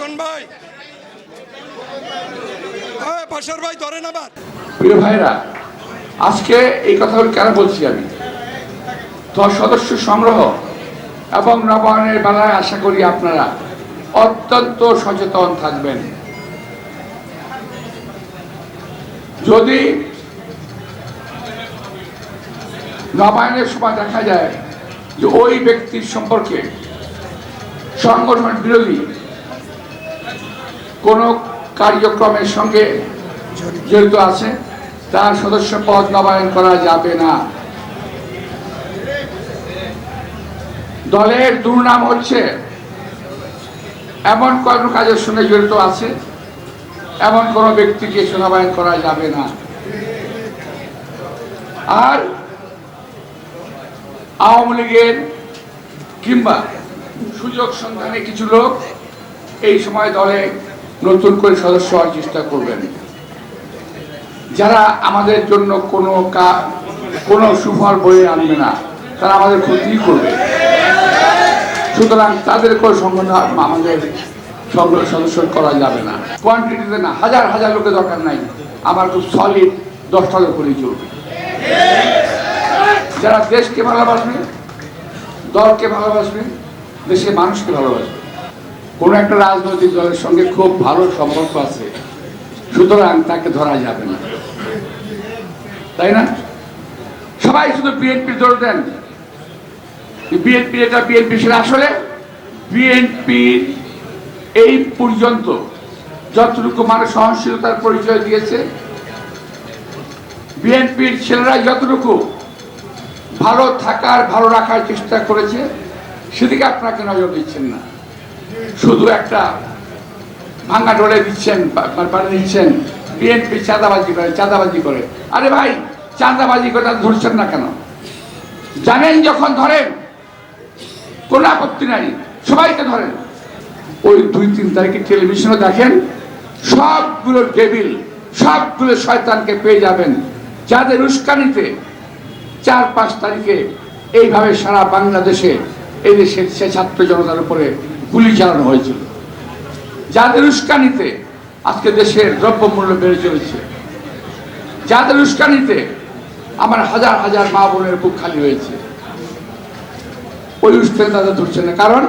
কোন ভাই? পাশের ভাই প্রিয় ভাইরা, আজকে এই কথাগুলো কেন বলছি আমি? দশ সদস্য সংগ্রহ এবং নবায়নের বেলায় আশা করি আপনারা অত্যন্ত সচেতন থাকবেন। যদি নবায়নের সময় দেখা যায় যে ওই ব্যক্তির সম্পর্কে সংগঠন বিরোধী কোনো কার্যক্রমের সঙ্গে জড়িত আছে, তার সদস্য পদ নবায়ন করা যাবে না। দলের দুর্নাম হচ্ছে, এমন কোনো কাজের সঙ্গে জড়িত আছে, এমন কোনো ব্যক্তিকে নবায়ন করা যাবে না। আর আওয়ামী লীগের কিংবা সুযোগ সন্ধানে কিছু লোক এই সময় দলে নতুন করে সদস্য হওয়ার চেষ্টা করবেন। যারা আমাদের জন্য কোনো কোনো সুফল বয়ে আনবে না, তারা আমাদের ক্ষতি করবে। সুতরাং তাদেরকেও সংগঠন আমাদের সংগ্রহ সদস্য করা যাবে না। কোয়ান্টিটিতে না, হাজার হাজার লোকের দরকার নাই। আমার খুব সলিড দশটা লোক হলেই চলবে যারা দেশকে ভালোবাসবে, দলকে ভালোবাসবে, দেশের মানুষকে ভালোবাসবে কোনো একটা রাজনৈতিক দলের সঙ্গে খুব ভালো সম্পর্ক আছে, সুতরাং তাকে ধরা যাবে না। তাই না? সবাই শুধু বিএনপি জোর দেন। বিএনপি এটা বিএনপি সেটা আসলে বিএনপির এই পর্যন্ত যতটুকু মানুষ সহনশীলতার পরিচয় দিয়েছে, বিএনপির ছেলেরা যতটুকু ভালো থাকার, ভালো রাখার চেষ্টা করেছে, সেদিকে আপনাকে নজর দিচ্ছেন না। শুধু একটা। ভাঙা ডলে দিচ্ছেন, পা- পা- পানি দিচ্ছেন। বিএনপি চাঁদাবাজি করে চাঁদাবাজি করে। আরে ভাই, চাঁদাবাজি করে ধরছেন না কেন? জানেন যখন ধরেন, কোনো আপত্তি নাই, সবাইকে ধরেন। ওই দুই তিন তারিখে টেলিভিশনে দেখেন, সবগুলো টেবিল সবগুলো শয়তানকে পেয়ে যাবেন। যাদের উস্কানিতে চার পাঁচ তারিখে এইভাবে সারা বাংলাদেশে, এই দেশের সে ছাত্র জনতার উপরে গুলি চালানো হয়েছিল। যাদের উস্কানিতে আজকে দেশের দ্রব্যমূল্য বেড়ে চলেছে, যাদের উস্কানিতে আমার হাজার হাজার মা বোনের বুক খালি হয়েছে, ওই উস্কানি তাদের ধরছে না, কারণ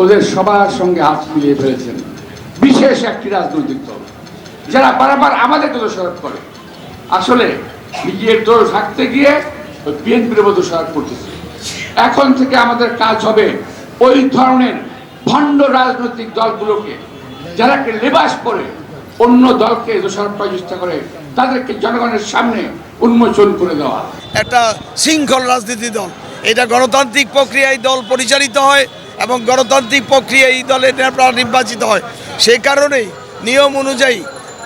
ওদের সবার সঙ্গে হাত মিলিয়ে ফেলেছেন বিশেষ একটি রাজনৈতিক দল, যারা বারবার আমাদেরকে দোষারোপ করে। আসলে নিজের দোষ থাকতে গিয়ে বিএনপির মতো দোষারোপ করতেছে। এখন থেকে আমাদের কাজ হবে ওই ধরনের ভণ্ড রাজনৈতিক দলগুলোকে যারাকে লেবাস পরে অন্য দলকে দোষারোপ করার চেষ্টা করে, তাদেরকে জনগণের সামনে উন্মোচন করে দেওয়া। একটা শৃঙ্খল রাজনীতি দল। এটা গণতান্ত্রিক প্রক্রিয়ায় দল পরিচালিত হয় এবং গণতান্ত্রিক প্রক্রিয়ায় এই দলের নির্বাচিত হয়। সে কারণেই নিয়ম অনুযায়ী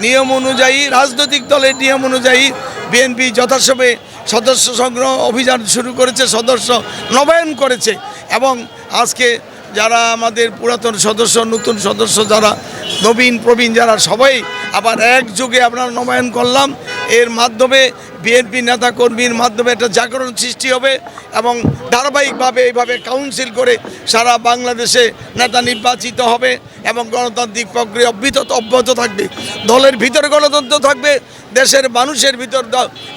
নিয়ম অনুযায়ী, রাজনৈতিক দলের নিয়ম অনুযায়ী বিএনপি যথাসময়ে সদস্য সংগ্রহ অভিযান শুরু করেছে, সদস্য নবায়ন করেছে। এবং আজকে যারা আমাদের পুরাতন সদস্য, নতুন সদস্য যারা, নবীন, প্রবীণ যারা, সবাই আবার একযোগে আমরা নবায়ন করলাম। এর মাধ্যমে বিএনপি নেতা কর্মীর মাধ্যমে একটা জাগরণ সৃষ্টি হবে এবং ধারাবাহিকভাবে এইভাবে কাউন্সিল করে সারা বাংলাদেশে নেতা নির্বাচিত হবে এবং গণতান্ত্রিক প্রক্রিয়া অব্যাহত অব্যাহত থাকবে। দলের ভিতরে গণতন্ত্র থাকবে, দেশের মানুষের ভিতর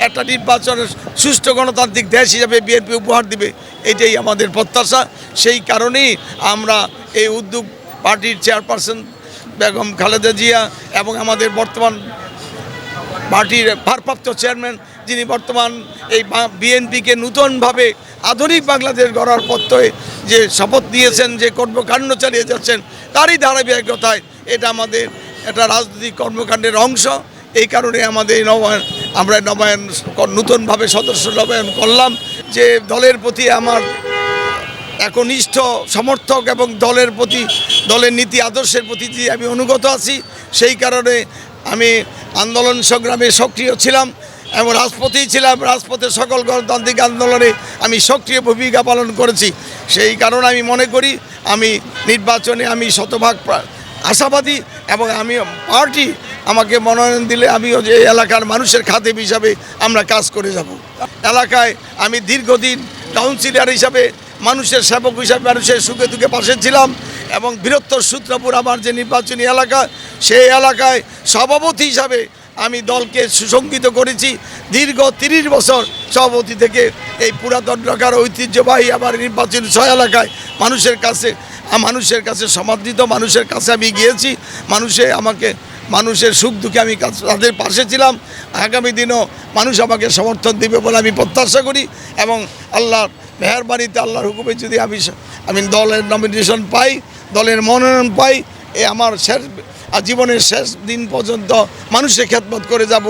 একটা নির্বাচনের সুষ্ঠু গণতান্ত্রিক দেশ হিসাবে বিএনপি উপহার দিবে, এটাই আমাদের প্রত্যাশা। সেই কারণেই আমরা এই উদ্যোগ পার্টির চেয়ারপারসন বেগম খালেদা জিয়া এবং আমাদের বর্তমান পার্টির ভারপ্রাপ্ত চেয়ারম্যান যিনি বর্তমান এই বিএনপিকে নূতনভাবে আধুনিক বাংলাদেশ গড়ার পথে যে শপথ নিয়েছেন, যে কর্মকাণ্ড চালিয়ে যাচ্ছেন, তারই ধারাবাহিকতায় এটা আমাদের একটা রাজনৈতিক কর্মকাণ্ডের অংশ। এই কারণে আমাদের নবায়ন, আমরা নবায়ন নূতনভাবে সদস্য নবায়ন করলাম যে দলের প্রতি আমার একনিষ্ঠ সমর্থক এবং দলের প্রতি, দলের নীতি আদর্শের প্রতি আমি অনুগত আছি, সেই কারণে আমি আন্দোলন সংগ্রামে সক্রিয় ছিলাম। এবং রাজপথেই ছিলাম, রাজপথের সকল গণতান্ত্রিক আন্দোলনে আমি সক্রিয় ভূমিকা পালন করেছি। সেই কারণে আমি মনে করি, আমি নির্বাচনে আমি শতভাগ আশাবাদী এবং আমি পার্টি আমাকে মনোনয়ন দিলে আমিও যে এলাকার মানুষের খাদেম হিসাবে আমরা কাজ করে যাব। এলাকায় আমি দীর্ঘদিন কাউন্সিলর হিসাবে, মানুষের সেবক হিসাবে, মানুষের সুখে দুঃখে পাশে ছিলাম এবং বৃহত্তর সূত্রপুর আমার যে নির্বাচনী এলাকা, সেই এলাকায় সভাপতি হিসাবে আমি দলকে সুসংগিত করেছি। দীর্ঘ তিরিশ বছর সভাপতি থেকে এই পুরাতন ঢাকার ঐতিহ্যবাহী আমার নির্বাচনী ছয় এলাকায় মানুষের কাছে মানুষের কাছে সমাদৃত, মানুষের কাছে আমি গিয়েছি। মানুষে আমাকে, মানুষের সুখ দুঃখে আমি তাদের পাশে ছিলাম। আগামী দিনও মানুষ আমাকে সমর্থন দিবে বলে আমি প্রত্যাশা করি এবং আল্লাহর মেহরবানিতে, আল্লাহর হুকুমে যদি আমি আমি দলের নমিনেশন পাই, দলের মনোনয়ন পাই, এ আমার শেষ আর জীবনের শেষ দিন পর্যন্ত মানুষের খেদমত করে যাব।